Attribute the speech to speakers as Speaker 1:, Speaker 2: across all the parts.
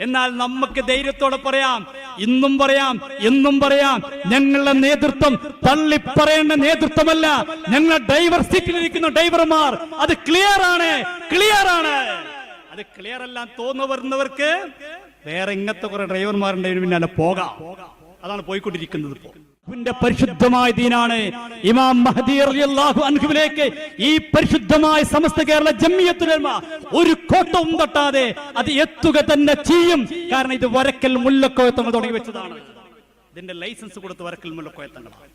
Speaker 1: എന്നാൽ നമുക്ക് ധൈര്യത്തോടെ പറയാം ഇന്നും പറയാം എന്നും പറയാം. ഞങ്ങളുടെ നേതൃത്വം തള്ളിപ്പറയേണ്ട നേതൃത്വമല്ല. ഞങ്ങൾ ഡ്രൈവർ സീറ്റിലിരിക്കുന്ന ഡ്രൈവർമാർ. അത് ക്ലിയർ ആണ് ക്ലിയർ ആണ് അത് ക്ലിയർ എല്ലാം തോന്നു വരുന്നവർക്ക് വേറെ ഇങ്ങനത്തെ കുറെ ഡ്രൈവർമാരുണ്ടെങ്കിൽ പിന്നെ പോകാം. അതാണ് പോയിക്കൊണ്ടിരിക്കുന്നത് ഇപ്പോ ന്റെ പരിശുദ്ധമായ ദീനാണ്. ഇമാം മഹദി റളിയല്ലാഹു അൻഹുവിലേക്ക് ഈ പരിശുദ്ധമായ സമസ്ത കേരള ജമ്മിയത്തുലമ ഒരു കോട്ടവും തട്ടാതെ അത് എത്തുക തന്നെ ചെയ്യും. കാരണം ഇത് വരക്കൽ മുല്ലക്കോയത്തങ്ങൾ തുടങ്ങി വെച്ചതാണ്. ഇതിന്റെ ലൈസൻസ് കൊടുത്ത് വരക്കൽ മുല്ലക്കോയത്തങ്ങളാണ്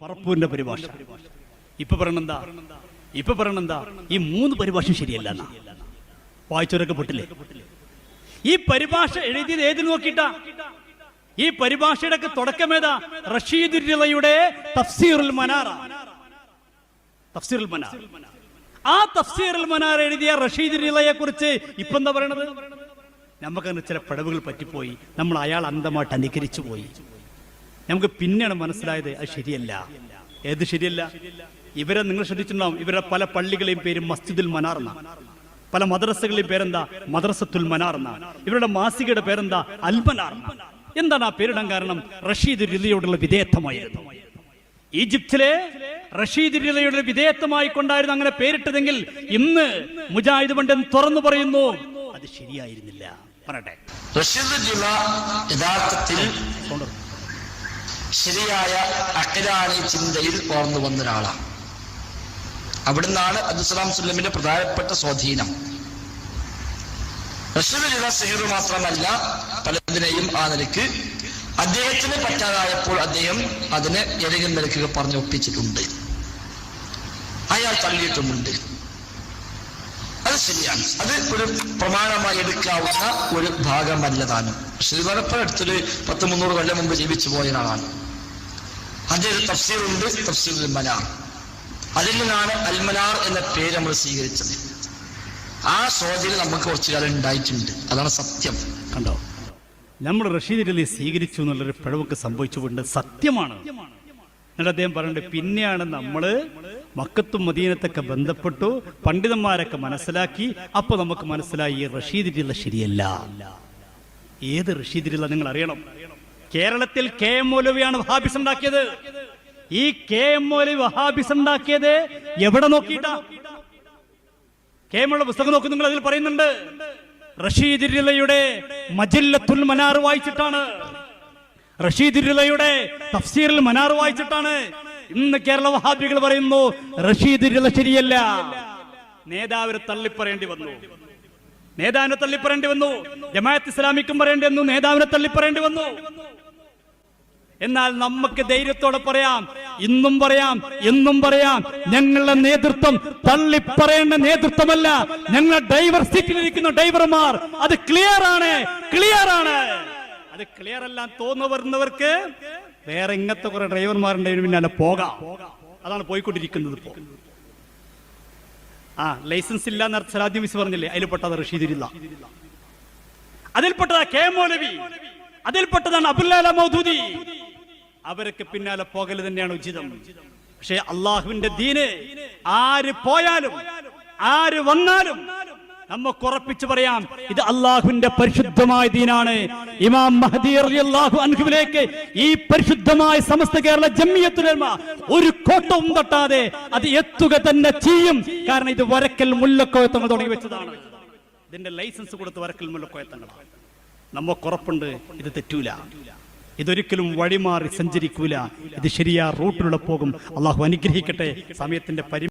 Speaker 1: പറപ്പൂരിന്റെ പരിഭാഷ. ഇപ്പൊ പറയണെന്താ? ഇപ്പൊ പറയണെന്താ? ഈ മൂന്ന് പരിഭാഷ ശരിയല്ല. വായിച്ചവരൊക്കെ പൊട്ടില്ലേ? ഈ പരിഭാഷ എഴുതിയത് ഏതിൽ നോക്കിയിട്ടാ? ഈ പരിഭാഷയുടെ തുടക്കമേതാ റഷീദ് തഫ്സീറുൽ മനാറ. തഫ്സീറുൽ മനാർ. ആ തഫ്സീറുൽ മനാർ എഴുതിയ റഷീദുരിളയെ കുറിച്ച് ഇപ്പൊ എന്താ പറയണത്? നമുക്കങ്ങനെ ചില പിടവുകൾ പറ്റിപ്പോയി. നമ്മൾ അയാൾ അന്ധമായിട്ട് അനുകരിച്ചു പോയി. നമുക്ക് പിന്നെയാണ് മനസ്സിലായത് അത് ശരിയല്ല. ഏത് ശരിയല്ല? ഇവരെ നിങ്ങൾ ശ്രദ്ധിച്ചിട്ടുണ്ടാവും. ഇവരെ പല പള്ളികളെയും പേര് മസ്ജിദുൽ മനാർ എന്നാണ് പല മദ്രസകളുടെയും പേരെന്താ? മദ്രസത്തുൽ മനാർ എന്നാണ് ഇവരുടെ മാസികയുടെ പേരെന്താ? അൽമനാർ എന്നാ. എന്താണ് ആ പേരിടാൻ കാരണം? റഷീദ് റിലിയോടുള്ള വിധേയത്വമായിരുന്നു. ഈജിപ്തിലെ റഷീദ് റിലയുടെ വിധേയത്വമായി കൊണ്ടായിരുന്നു അങ്ങനെ പേരിട്ടതെങ്കിൽ ഇന്ന് മുജാഹിദ് പണ്ഡൻ തുറന്നു പറയുന്നു. അത് ശരിയായിരുന്നില്ല. പറയട്ടെ.
Speaker 2: റഷീദ് യഥാർത്ഥത്തിൽ ശരിയായ അഖിലാനി ചിന്തയിൽ ഓർന്നു വന്ന ഒരാളാണ്. അവിടുന്നാണ് അബ്ദുസലാം സുല്ലമിന്റെ പ്രധാനപ്പെട്ട സ്വാധീനം. റഷീദ് ജില സെഹർ മാത്രമല്ല പലതിനെയും ആ നിലയ്ക്ക് അദ്ദേഹത്തിന് പറ്റാതായപ്പോൾ അദ്ദേഹം അതിനെ ഏതെങ്കിലും നിലയ്ക്ക് പറഞ്ഞ് ഒപ്പിച്ചിട്ടുണ്ട്. അയാൾ തള്ളിയിട്ടുമുണ്ട്. അത് ശരിയാണ്. അത് ഒരു പ്രമാണമായി എടുക്കാവുന്ന ഒരു ഭാഗമല്ലതാണ് ശ്രീവരപ്പൻ അടുത്തൊരു പത്ത് മുന്നൂറ് കൊല്ലം മുമ്പ് ജീവിച്ചു പോയ ഒരാളാണ്. അതിൽ തഫ്സീറുണ്ട് തഫ്സീർ മനാർ. അതിൽ നിന്നാണ് അൽമനാർ എന്ന പേര് നമ്മൾ സ്വീകരിച്ചത്. ആ സ്വാധീനം നമുക്ക് കുറച്ചു കാലം ഉണ്ടായിട്ടുണ്ട്. അതാണ് സത്യം.
Speaker 1: കണ്ടോ? നമ്മൾ റഷീദ് അലി സ്വീകരിച്ചു എന്നുള്ളൊരു പിഴവൊക്കെ സംഭവിച്ചുകൊണ്ട് സത്യമാണ്. എന്നിട്ട് അദ്ദേഹം പറയുന്നുണ്ട് പിന്നെയാണ് നമ്മൾ മക്കത്തും മദീനത്തൊക്കെ ബന്ധപ്പെട്ടു പണ്ഡിതന്മാരൊക്കെ മനസ്സിലാക്കി അപ്പൊ നമുക്ക് മനസ്സിലായി റഷീദ് റഷീദിലുള്ള ശരിയല്ല. ഏത് റഷീദ് റഷീദിലുള്ള നിങ്ങൾ അറിയണം? കേരളത്തിൽ കെ എം മൗലവിയാണ് വഹാബിസ് ഉണ്ടാക്കിയത്. ഈ കെ എം മൗലവി വഹാബിസ് ഉണ്ടാക്കിയത് എവിടെ നോക്കിയിട്ടാ? കേമുള്ള പുസ്തകം നോക്കി നിങ്ങൾ അതിൽ പറയുന്നുണ്ട്. റഷീദ് റിലയുടെ മജില്ലത്തുൽ മനാർ വായിച്ചിട്ടാണ്. റഷീദ് റിലയുടെ തഫ്സീറിൽ മനാർ വായിച്ചിട്ടാണ്. ഇന്ന് കേരള വഹാബികൾ പറയുന്നു റഷീദ് റില ശരിയല്ല. നേതാവിനെ തള്ളിപ്പറയേണ്ടി വന്നു. നേതാവിനെ തള്ളിപ്പറയേണ്ടി വന്നു. ജമാഅത്ത് ഇസ്ലാമിക്കും പറയേണ്ടി വന്നു. നേതാവിനെ തള്ളിപ്പറയേണ്ടി വന്നു. എന്നാൽ നമുക്ക് ധൈര്യത്തോടെ പറയാം ഇന്നും പറയാം എന്നും പറയാം. ഞങ്ങളുടെ നേതൃത്വം തള്ളിപ്പറയേണ്ട നേതൃത്വമല്ല. ഞങ്ങൾ ഡ്രൈവർ സീറ്റിലിരിക്കുന്ന ഡ്രൈവർമാർ അത് ക്ലിയർ ആണ് ക്ലിയർ ആണ്. അത് ക്ലിയർ അല്ല തോന്നു വരുന്നവർക്ക് വേറെ ഇങ്ങനത്തെ കുറെ ഡ്രൈവർമാരുടെ പിന്നാലെ പോകാം. അതാണ് പോയിക്കൊണ്ടിരിക്കുന്നത് ഇപ്പോ. ആ ലൈസൻസ് ഇല്ല എന്ന് സലാദ്യം മിസ് പറഞ്ഞില്ലേ? അതിൽപ്പെട്ടത് റഷീദില്ല അതിൽപ്പെട്ടതാ കെ മോലവി. അതിൽപ്പെട്ടതാണ് അബുല്ലാല മൗദൂദി. അവരൊക്കെ പിന്നാലെ പോകൽ തന്നെയാണ് ഉചിതം. പക്ഷെ അള്ളാഹുവിന്റെ ദീന് ആര് പോയാലും ആര് വന്നാലും നമുക്ക് ഉറപ്പിച്ചു പറയാം ഇത് അള്ളാഹുവിന്റെ പരിശുദ്ധമായ ദീനാണ്. ഇമാം മഹദി അള്ളാഹു അൻഹുവിലേക്ക് ഈ പരിശുദ്ധമായ സമസ്ത കേരള ജമ്മിയത്തുലമ ഒരു കോട്ടവും തട്ടാതെ അത് എത്തുക തന്നെ ചെയ്യും. കാരണം ഇത് വരക്കൽ മുല്ലക്കോയത്തങ്ങൾ തുടങ്ങി വെച്ചതാണ്. ഇതിന്റെ ലൈസൻസ് കൊടുത്ത് വരക്കൽ മുല്ലക്കോയത്തങ്ങളാണ് നമുക്ക് ഉറപ്പുണ്ട് ഇത് തെറ്റൂല. ഇതൊരിക്കലും വഴിമാറി സഞ്ചരിക്കൂല. ഇത് ശരിയാ റൂട്ടിലൂടെ പോകും. അള്ളാഹു അനുഗ്രഹിക്കട്ടെ. സമയത്തിന്റെ പരി